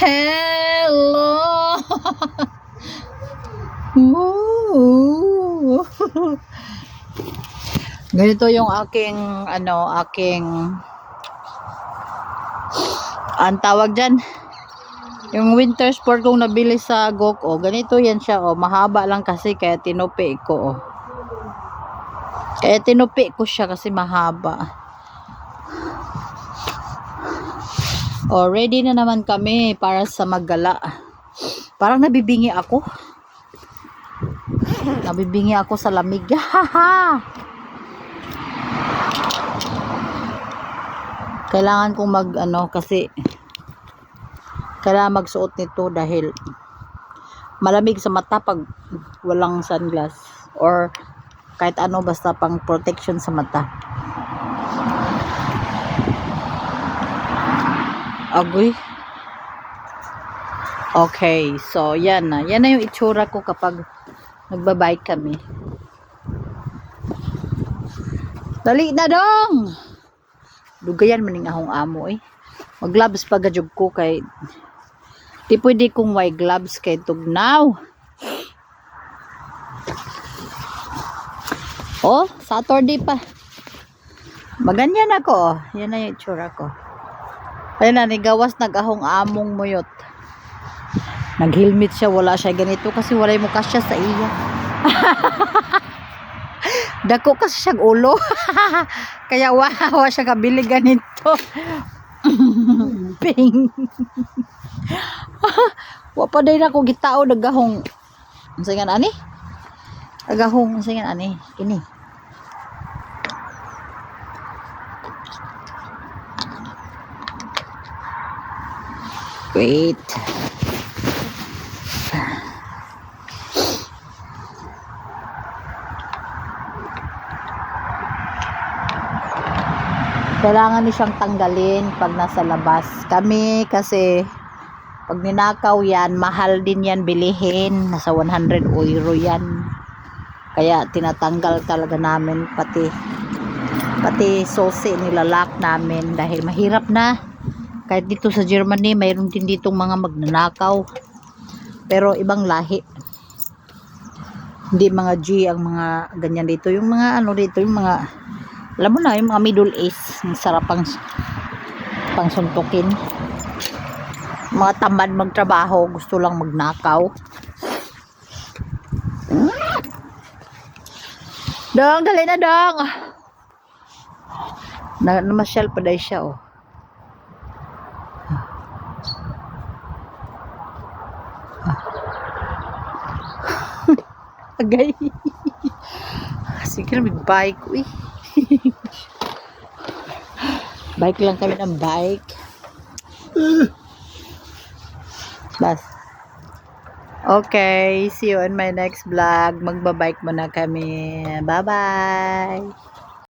Hello! Woo! Ganito yung aking, ano, aking, ang tawag dyan, yung winter sport kong nabili sa GoKo, ganito yan siya, oh, mahaba lang kasi kaya tinupi ko, oh. Kaya tinupi ko siya kasi mahaba. Oh, ready na naman kami para sa maggala. Parang nabibingi ako. Nabibingi ako sa lamig. Kailangan kong mag ano kasi kailangan magsuot nito dahil malamig sa mata pag walang sunglass or kahit ano basta pang protection sa mata. Agoy. Okay, so yan na. Yan na yung itsura ko kapag nagbabike kami. Dali na dong! Dugayan maning ahong amo eh. Mag gloves pa gadyog ko kay di pwede kong may gloves kay tugnaw. Oh, Saturday pa. Maganyan ako. Yan na yung itsura ko. Ayun na, nigawas nagahong among muyot. Nag-helmet siya, wala siya ganito kasi wala mo kasya sa iya. Dako kasi siyang ulo. Kaya wawa siya kabili ganito. Ping. Wa pa din ako gitao nagahong. Unsa nga ani? Nagahong unsa nga ani? Kini. Wait. Kailangan ni siyang tanggalin pag nasa labas. Kami kasi pag ninakaw yan, mahal din yan bilihin. Nasa 100 euro yan. Kaya tinatanggal talaga namin pati pati susi nilalak namin dahil mahirap na kahit dito sa Germany, mayroon din ditong mga magnanakaw. Pero ibang lahi. Hindi mga G ang mga ganyan dito. Yung mga ano dito, yung mga, alam mo na, yung mga middle age. Ang sarap pang, pang suntukin. Mga tamad magtrabaho, gusto lang magnakaw. Dong, dali na dong. Na, namasyal pa dahil siya, oh. Agay. Sige na, bike. Uy. bike lang kami ng bike. Bas. Okay, see you in my next vlog. Magbabike muna kami. Bye-bye.